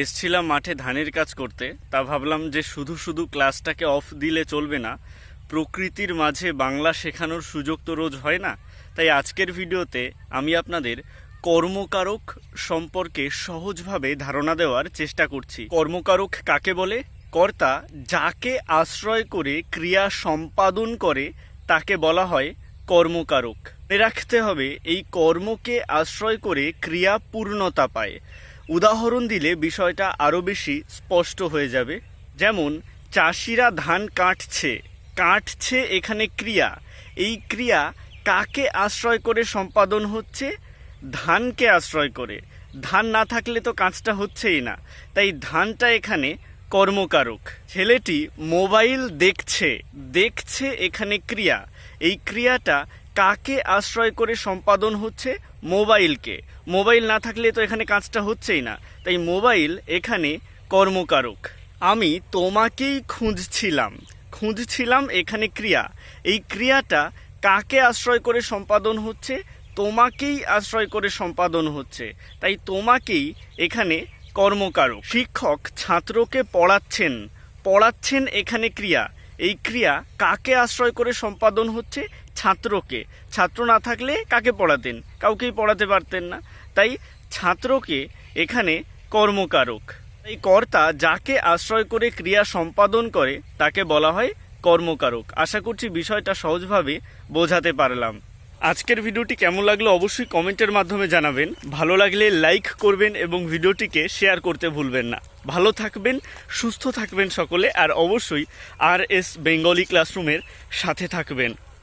এসছিলাম মাঠে ধানের কাজ করতে, তা ভাবলাম যে শুধু শুধু ক্লাসটাকে অফ দিলে চলবে না, প্রকৃতির মাঝে বাংলা শেখানোর সুযোগ তো রোজ হয় না। তাই আজকের ভিডিওতে আমি আপনাদের কর্মকারক সম্পর্কে সহজভাবে ধারণা দেওয়ার চেষ্টা করছি। কর্মকারক কাকে বলে? কর্তা যাকে আশ্রয় করে ক্রিয়া সম্পাদন করে, তাকে বলা হয় কর্মকারক। রাখতে হবে, এই কর্মকে আশ্রয় করে ক্রিয়া পূর্ণতা পায়। উদাহরণ দিলে বিষয়টা আরও বেশি স্পষ্ট হয়ে যাবে। যেমন, চাষিরা ধান কাটছে। কাটছে এখানে ক্রিয়া। এই ক্রিয়া কাকে আশ্রয় করে সম্পাদন হচ্ছে? ধানকে আশ্রয় করে। ধান না থাকলে তো কাজটা হচ্ছেই না। তাই ধানটা এখানে কর্মকারক। ছেলেটি মোবাইল দেখছে। দেখছে এখানে ক্রিয়া। এই ক্রিয়াটা কাকে আশ্রয় করে সম্পাদন হচ্ছে? মোবাইলকে। মোবাইল না থাকলে তো এখানে কাজটা হচ্ছেই না। তাই মোবাইল এখানে কর্মকারক। আমি তোমাকেই খুঁজছিলাম। খুঁজছিলাম এখানে ক্রিয়া। এই ক্রিয়াটা কাকে আশ্রয় করে সম্পাদন হচ্ছে? তোমাকেই আশ্রয় করে সম্পাদন হচ্ছে। তাই তোমাকেই এখানে কর্মকারক। শিক্ষক ছাত্রকে পড়াচ্ছেন। পড়াচ্ছেন এখানে ক্রিয়া। এই ক্রিয়া কাকে আশ্রয় করে সম্পাদন হচ্ছে? ছাত্রকে। ছাত্র না থাকলে কাকে পড়াতেন? কাউকেই পড়াতে পারতেন না। তাই ছাত্রকে এখানে কর্মকারক। এই কর্তা যাকে আশ্রয় করে ক্রিয়া সম্পাদন করে, তাকে বলা হয় কর্মকারক। আশা করছি বিষয়টা সহজভাবে বোঝাতে পারলাম। আজকের ভিডিওটি কেমন লাগল অবশ্যই কমেন্টের মাধ্যমে জানাবেন। ভালো লাগলে লাইক করবেন এবং ভিডিওটিকে শেয়ার করতে ভুলবেন না। ভালো থাকবেন সুস্থ থাকবেন সকলে আর অবশ্যই আর এস বেঙ্গলি ক্লাসরুমের সাথে থাকবেন।